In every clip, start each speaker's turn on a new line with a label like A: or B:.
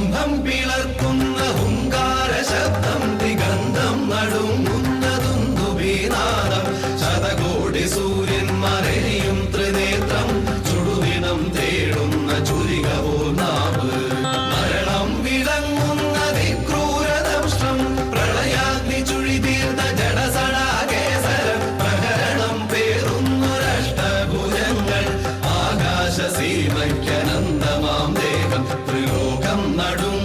A: கம்பம் பிளர்க்கும் నడు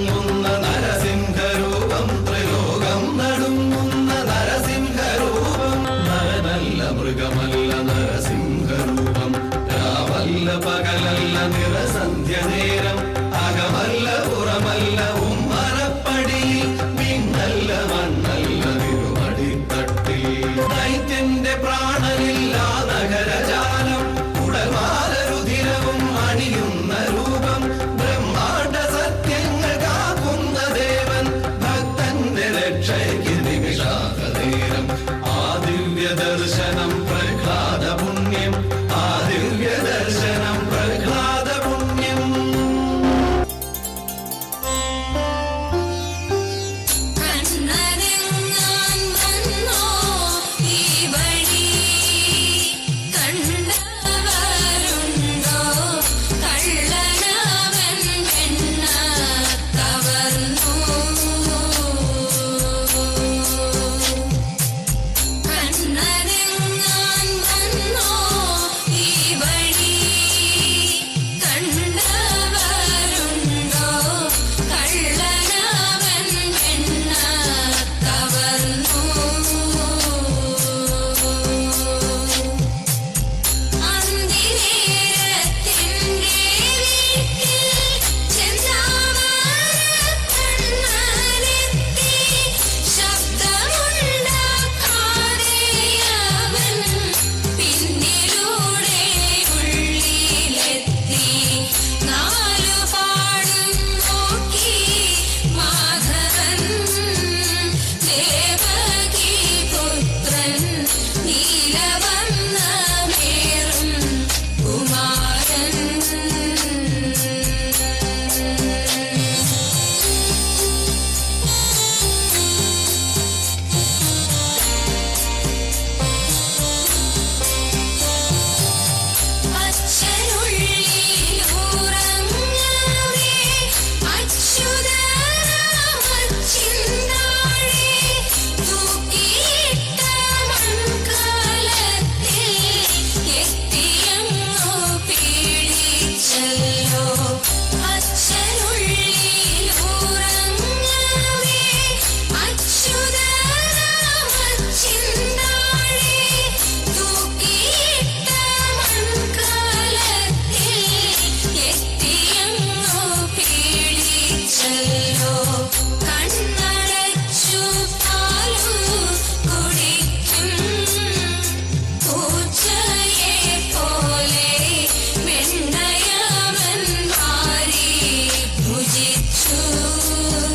A: Ooh.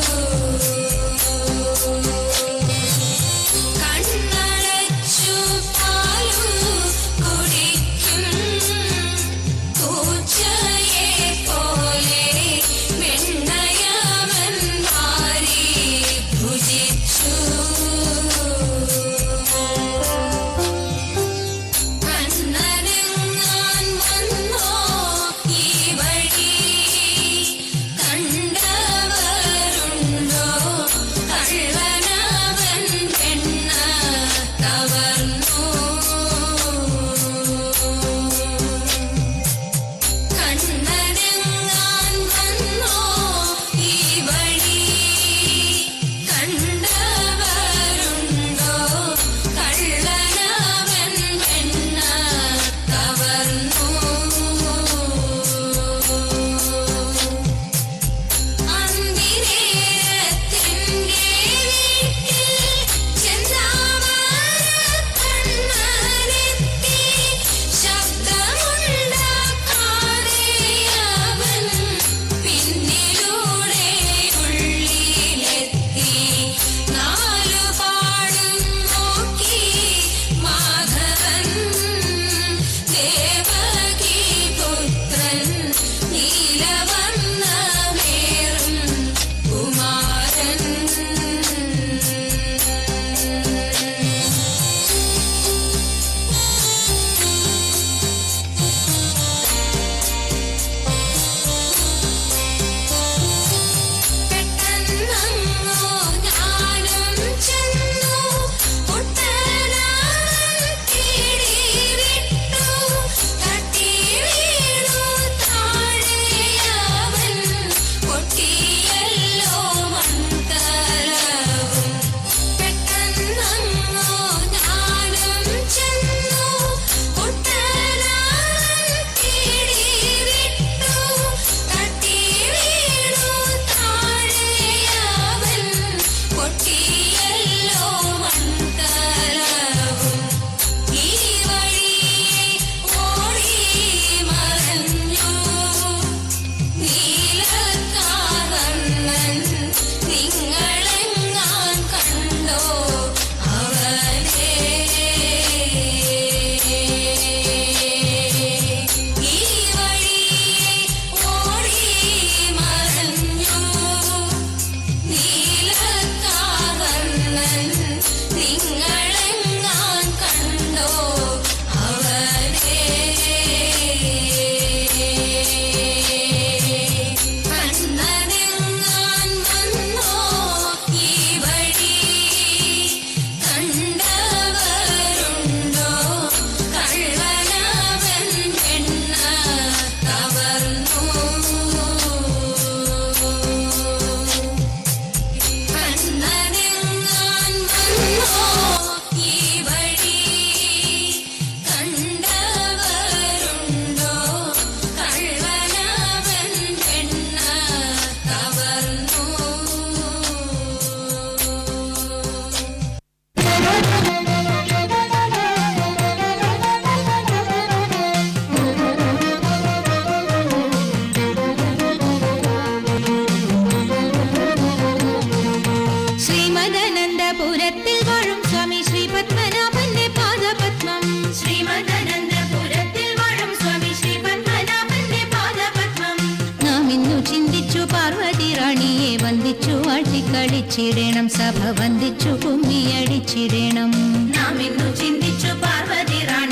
B: വാഴ്ത്തിക്കളിച്ചിടണം സഭ വന്ദിച്ചു കുമ്മിയടിച്ചിടണം
C: നാം ഇന്നു ചിന്തിച്ചു പാർവതി റാണിയെ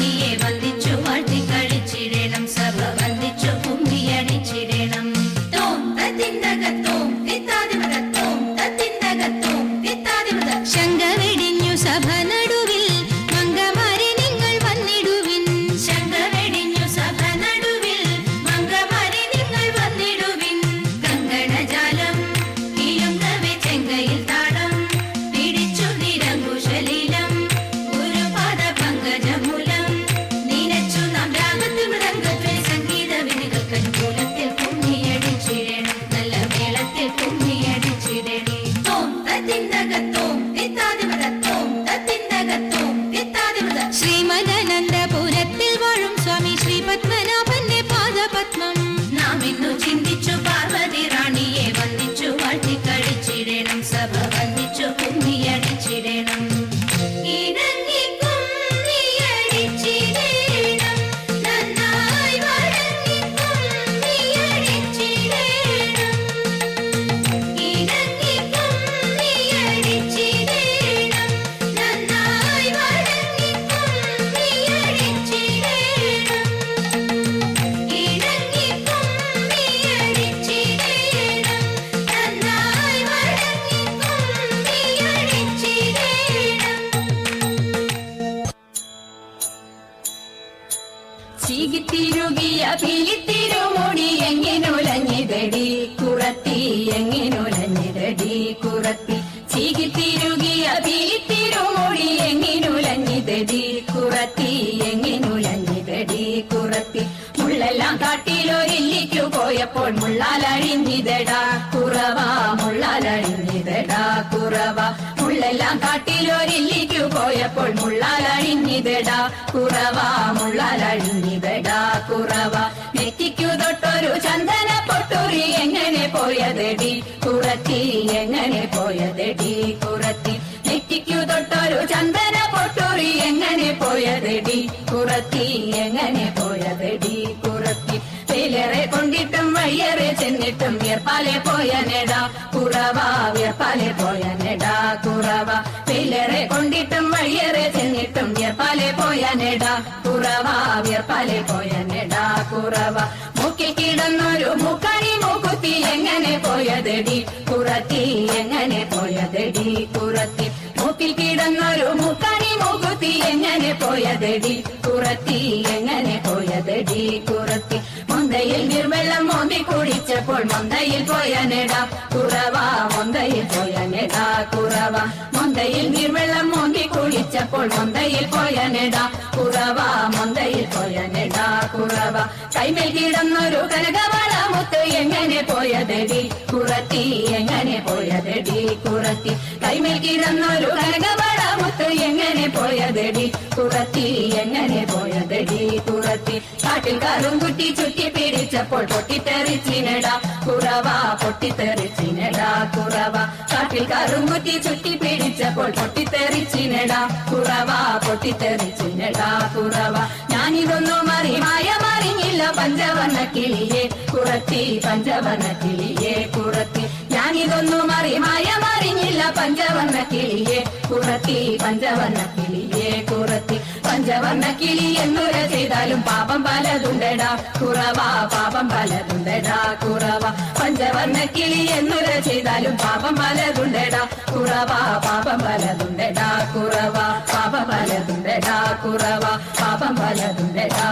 C: വന്ദിച്ചു മുള്ളാലഴിഞ്ഞിതടാ കുറവ മുള്ളലഴിഞ്ഞിതടാ കുറവ. മുള്ളെല്ലാം കാട്ടിലൊരില്ലിക്കു പോയപ്പോൾ മുള്ളലഴിഞ്ഞിതടാ കുറവ മുള്ളലഴിഞ്ഞിതടാ കുറവ. നെറ്റിക്കു തൊട്ടൊരു ചന്ദന പൊട്ടുറി എങ്ങനെ പോയതെടി കുറത്തി എങ്ങനെ പോയതെടി കുറത്തി. നെറ്റിക്കു തൊട്ടൊരു ചന്ദന പൊട്ടുറി എങ്ങനെ പോയതെടി കുറത്തി എങ്ങനെ പോയതെടി കുറത്തി. വെയിലേറെ കൊണ്ടിട്ടും വയ്യേറെ ചെന്നിട്ടും വിയർപ്പാലെ പോയ നെടാ. കുറവാ വിയർപ്പാലെ പോയ നെടാ കുറവാ. വെയിലേറെ കൊണ്ടിട്ടും വയ്യേറെ ചെന്നിട്ടും വിയർപ്പാലെ പോയ നെടാ. കുറവാ വിയർപ്പാലെ പോയ നെടാ കുറവാ. മൂക്കിൽ കിടന്നൊരു മൂക്കണി മൂക്കുത്തി എങ്ങനെ പോയതടി? കുറത്തി എങ്ങനെ പോയതടി? കുറത്തി. മൂക്കിൽ കിടന്നൊരു മൂക്കണി മൂക്കുത്തി എങ്ങനെ പോയതടി? കുറത്തി എങ്ങനെ പോയതടി? കുറത്തി മൊന്തയിൽ നിർമ്മലം മോന്തി കുടിച്ചപ്പോൾ മൊന്തയിൽ പോയ നെട കുറവാ പോയ നെട കുറവാ. മൊന്തയിൽ നിർമ്മലം മോന്തി കുടിച്ചപ്പോൾ മൊന്തയിൽ പോയ നെട കുറവാ പോയ നെട കുറവാ. കൈമേൽ കിടന്നൊരു കനകവള മുത്ത് എങ്ങനെ പോയതെടി? കുറത്തി എങ്ങനെ പോയതെടി? കുറത്തി. കൈമേൽ കിടന്നൊരു കനകവള മുത്ത് എങ്ങനെ പോയതെടി? കുറത്തി എങ്ങനെ പോയതെടി? കുറത്തി. കാട്ടിൽ കറും കുട്ടി ചുറ്റി പിടിച്ചപ്പോൾ പൊട്ടിത്തെറിച്ചിനട കുറവാ പൊട്ടിത്തെറിച്ചിനട കുറവ. കാട്ടിൽ കറും കുട്ടി ചുറ്റി പിടിച്ചപ്പോൾ പൊട്ടിത്തെറിച്ചിനട കുറവാ പൊട്ടിത്തെറിച്ചിനട കുറവ. ഞാനിതൊന്നും അറിമായ മറിഞ്ഞില്ല പഞ്ചവർണ കിളിയെ. കുറത്തി പഞ്ചവർണ കിളിയെ കുറത്തി ഞാനിതൊന്നും അറിമായ മറിഞ്ഞില്ല പഞ്ചവർണ കിളിയെ. കുറത്തി പഞ്ചവർണ കിളിയെ കുറത്തി പഞ്ചവർണ കിളി എന്നുര ചെയ്താലും പാപം പലതുണ്ടടാ. കുറവാ പാപം പലതുണ്ടടാ. കുറവാ പഞ്ചവർണ കിളി എന്നുര ചെയ്താലും പാപം പലതുണ്ടടാ. കുറവാ പാപം പലതുണ്ടടാ. കുറവാ പാപം പലതുണ്ടടാ. കുറവാ പാപം പലതുണ്ടടാ.